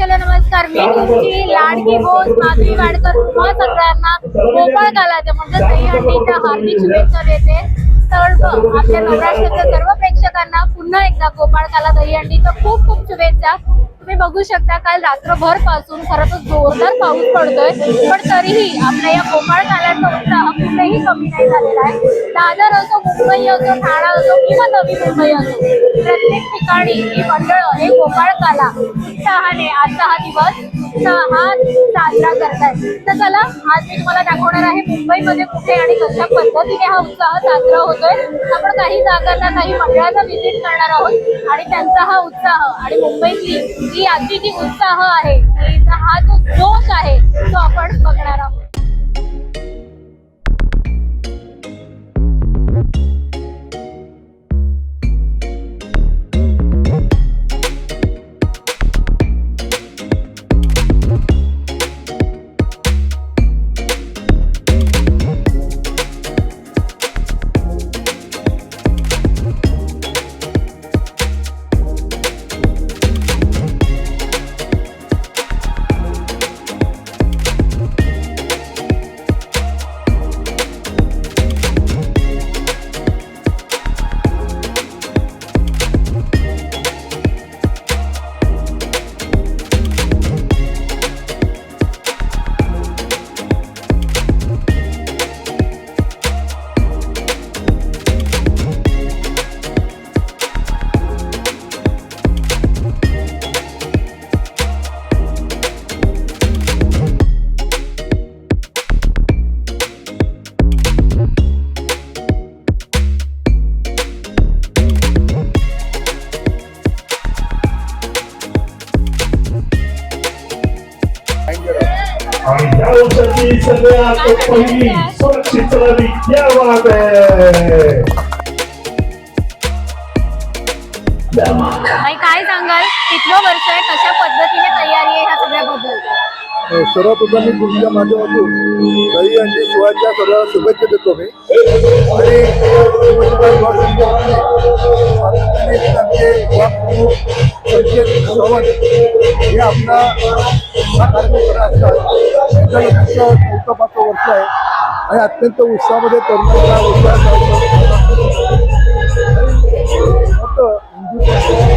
Hello नमस्कार. मी तुमची लाडकी बोस माधवी वाडकर तुम्हा सगळ्यांना गोपाळ कालाच्या म्हणजे दहीहंडीच्या हार्दिक शुभेच्छा देते. ब- आपल्या नवराष्ट्राच्या सर्व प्रेक्षकांना पुन्हा एकदा गोपाळ काला दहीहंडीच्या खूप खूप शुभेच्छा. तुम्ही बघू शकता काल रात्रभरपासून खरं तर जोरदार पाऊस पडतोय पण तरीही आपल्या या गोपाळ काल्याचा उत्साह कुठेही कमी नाही झालेला आहे. दादर असो मुंबई असो ठाणा असो किंवा नवी मुंबई असो प्रत्येक ठिकाणी ही मंडळ हे गोपाळ काला उत्साहाने आजचा हा दिवस उत्साहात साजरा करतायत. तर चला आज मी तुम्हाला दाखवणार आहे मुंबईमध्ये कुठे आणि कशा पद्धतीने हा उत्साह साजरा होतोय. आपण काही जागांना काही मंडळाचा व्हिजिट करणार आहोत आणि त्यांचा हा उत्साह आणि मुंबईतली ही आजची जी उत्साह आहे. हा जो जोश आहे तो आपण बघणार आहोत. या सगळ्यात पहिली सुरक्षित रवी या काय सांगाल? कितवं वर्ष आहे? कशा पद्धतीने तयारी आहे ह्या सगळ्याबद्दल? हो, सर्वप्रथम मी तुमच्या माध्यमातून दही अंडी शिवाच्या सर्व शुभेच्छा देतो मी. आणि संकेत भवन हे आपला कार्यक्रम असतात त्यांच्या लग्नाचं वर्ष आहे. आणि अत्यंत उत्साहामध्ये तरुणांचा उत्साह हिंदू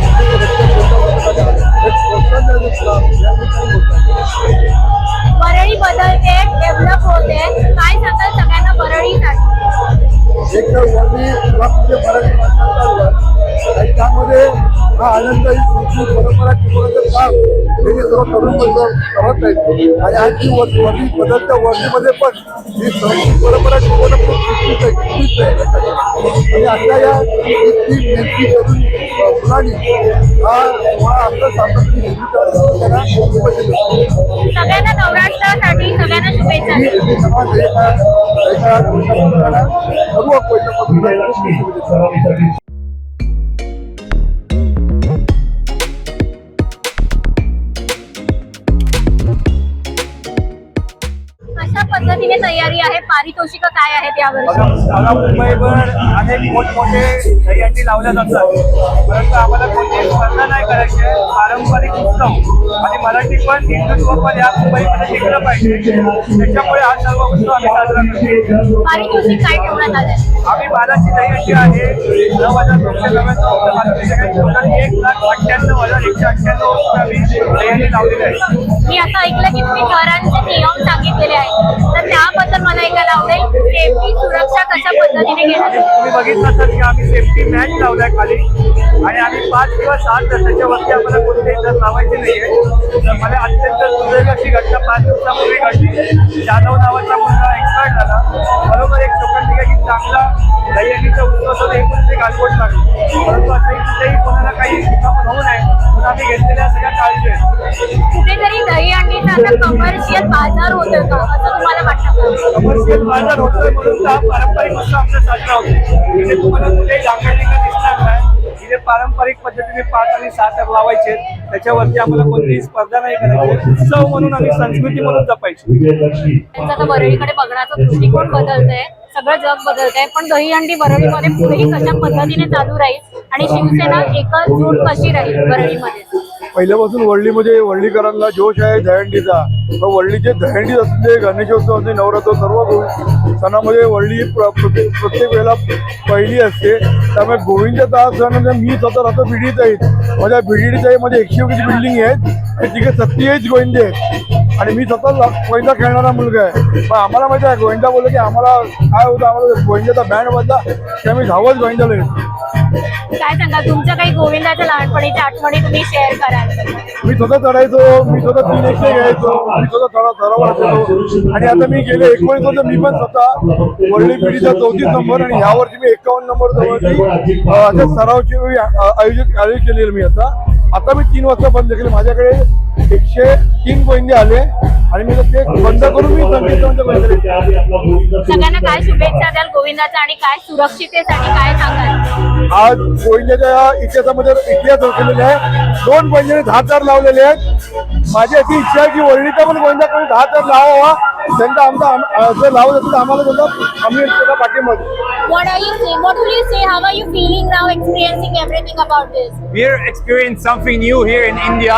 हा आनंद ही संस्कृत परंपरा टिकवण्याचं काम हे जे सर्व तरुण वर्ग करत आहेत आणि आज वर- वर्णी बदलत्या वर्णीमध्ये पण ही परंपरा टिकवणं खूप चुकीचं आहे चुकीचं आहे आणि अशा या तीन नेमकी अ, मुलांनी हा हा आपलं देतो. सगळ्यांना नवराष्ट्रासाठी सगळ्यांना शुभेच्छा ही सर्व पारितोषिक काय आहेत यावर्षी मला मुंबईवर अनेक मोठमोठे दहीहंडी लावल्या जातात. परंतु आम्हाला कोणतीही स्पर्धा नाही करायची आहे पारंपरिक उत्सव. आणि मराठी पण हिंदुत्व पण या मुंबईमध्ये टिकलं पाहिजे. त्याच्यामुळे हा सर्व उत्सव आम्ही साजरा करतो. पारितोषिक काय ठेवण्यात आलंय? आम्ही बालाची दहीहंडी आहे. नऊ हजार दोनशे नव्याण्णव एक लाख अठ्ठ्याण्णव हजार एकशे अठ्ठ्याण्णव आम्ही दहीहंडी लावलेली आहे मी आता ऐकलं की तुम्ही घरांचे नियम सांगितलेले आहेत. तर त्याबद्दल मला ऐकायला आवडेल. सेफ्टी सुरक्षा कशा पद्धतीने घेण्यात तुम्ही बघितलं असाल की आम्ही सेफ्टी मॅच लावलाय खाली. आणि आम्ही पाच किंवा सात तासाच्या वरती आम्हाला कोणतेही तास लावायचे नाहीये. मला अत्यंत सुदैव अशी घटना पाच दिवसापूर्वी घडली. जाधव नावाचा मुलगा बाजार होतोय का? असं तुम्हाला वाटतं का? कमर्शियल बाजार होतोय म्हणून तर हा पारंपरिक उत्सव आमचा साजरा होतो. इथे तुम्हाला कुठेही दिसणार नाही. इथे पारंपरिक पद्धतीने पाच आणि सात लावायचे. त्याच्यावरती आम्हाला कोणतीही स्पर्धा नाही करायची. उत्सव म्हणून आणि संस्कृती म्हणून जपायची. त्यांचा आता वरळीकडे बघण्याचा दृष्टिकोन बदलतोय. सगळं जग बदलत आहे पण दहीहंडी वरळीमध्ये पुढेही कशा पद्धतीने चालू राहील? आणि शिवसेना एकजूट कशी राहील वरळीमध्ये? पहिल्यापासून वडलीमध्ये वडलीकरांना जोश आहे दहंडीचा मग वडलीचे दहंडी असते गणेशोत्सव असते दे नवरात्र सर्व सणामध्ये वडली प्र- प्रत्येक प्रत्येक वेळेला पहिली असते. त्यामुळे गोविंदच्या तास सण मी स्वतः राहतो भिडीत आहे. माझ्या भिडीत आहे माझ्या एकशे वीस बिल्डिंग आहेत. आणि तिकडे सत्तेचाळीस गोविंदे आहेत. आणि मी स्वतः गोविंदा खेळणारा मुलगा आहे. पण आम्हाला माहिती आहे गोविंदा बोललं की आम्हाला काय होतं आम्हाला गोविंदाचा बँड बदला की आम्ही धावत गोविंदाला येतो. काय सांगा तुमच्या काही गोविंदाच्या लहानपणीच्या आठवणी तुम्ही शेअर कराल. मी स्वतः चढायचो मी स्वतः तीन एकशे घ्यायचो मी स्वतः चढा आणि आता मी गेले एकोणीस वर्ष मी पण स्वतः वर्ल्ड पिढीचा चौतीस नंबर आणि ह्या वर्षी मी एकावन्न नंबर जवळची अशा सरावची आयोजित आयोजित केलेलं मी आता. आता मी तीन वाजता बंद केले माझ्याकडे एकशे तीन गोविंदे आले आणि मी ते बंद करून मी संकेतवंत बंद केले सगळ्यांना काय शुभेच्छा द्याल गोविंदाच्या आणि काय सुरक्षितेसाठी काय सांगाल? आज गोविंदाच्या इतिहासामध्ये इतिहास रचलेला आहे दोन गोविंदाने दहा तार लावलेले आहेत माझी अशी इच्छा आहे की वळणीचा पण गोविंदा कोणी दहा तार लावावा त्यांचा आमचा आम- जर लावत असेल तर आम्हाला त्यांचा आम्ही त्याचा पाठिंबा. What are you saying? What will you say? How are you feeling now experiencing everything about this? We're experiencing something new here in India,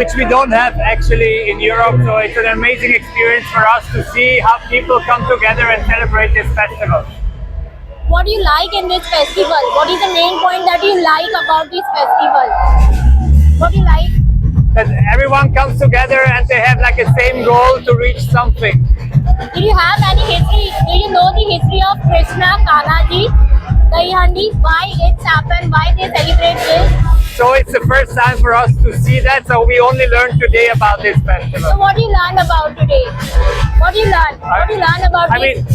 which we don't have actually in Europe. So it's an amazing experience for us to see how people come together and celebrate this festival. What do you like in this festival? What is the main point that you like about this festival? What do you like? That everyone comes together and they have like a same goal to reach something. Do you have any history? Do you know the history of Krishna, Kanaji, Daihandi? Why it's happened? Why they celebrate this? So It's the first time for us to see that, so we only learned today about this festival. So what do you learn about today? What do you learn? What do you learn about I mean,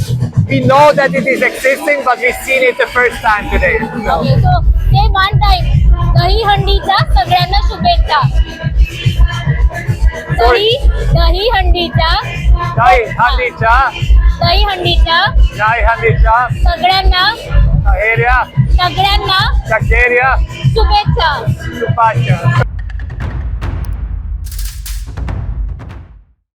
we know that it is existing, but we've seen it the first time today. Okay, so say one time, Dahi Handita, Sagrana Shubheta. Dahi, Dahi Handita. Dahi Handita. Dahi Handita. Dahi Handita. Sagrana. Area. सगळ्यांना Jakeria, शुभेच्छा Chupacha.